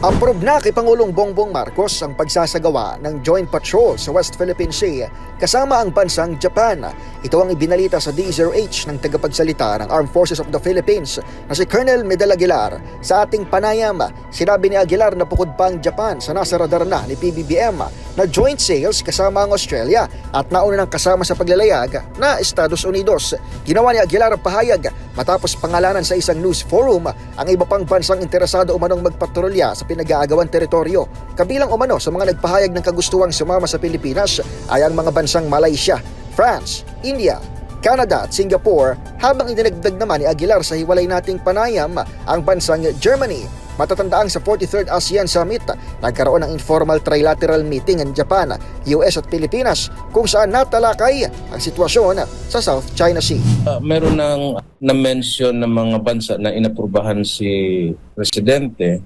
Approve na kay Pangulong Bongbong Marcos ang pagsasagawa ng joint patrol sa West Philippine Sea kasama ang bansang Japan. Ito ang ibinalita sa D0H ng tagapagsalita ng Armed Forces of the Philippines na si Colonel Medal Aguilar. Sa ating panayam, sinabi ni Aguilar na bukod pa ang Japan sa nasa radar na ni PBBM na joint sales kasama ang Australia at nauna ng kasama sa paglalayag na Estados Unidos. Ginawa ni Aguilar pahayag matapos pangalanan sa isang news forum ang iba pang bansang interesado umanong magpatrolya sa pinag-aagawang teritoryo. Kabilang umano sa mga nagpahayag ng kagustuhang sumama sa Pilipinas ay ang mga bansang Malaysia, France, India, Canada at Singapore habang idinagdag naman ni Aguilar sa hiwalay nating panayam ang bansang Germany. Matatandaang sa 43rd ASEAN Summit, nagkaroon ng informal trilateral meeting in Japan, US at Pilipinas kung saan natalakay ang sitwasyon sa South China Sea. Uh, meron ng na-mention ng mga bansa na inaprubahan si Presidente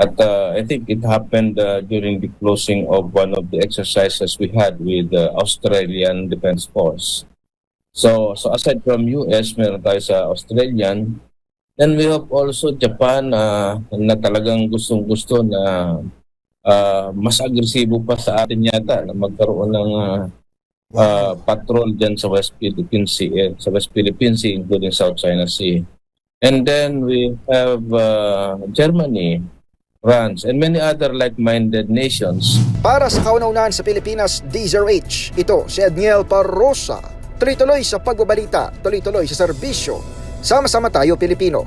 at uh, I think it happened uh, during the closing of one of the exercises we had with the Australian Defense Force. So, so aside from US, meron tayo sa Australian. Then we have also Japan uh, na talagang gustong-gusto na uh, mas agresibo pa sa atin yata na magkaroon ng uh, uh, patrol dyan sa West Philippine Sea, eh, sa West Philippine Sea, including South China Sea. And then we have uh, Germany, France, and many other like-minded nations. Para sa kauna-unahan sa Pilipinas, D0H, ito si Edniel Parrosa. Tuloy-tuloy sa pagbabalita, tuloy-tuloy sa serbisyo. Sama-sama tayo Pilipino.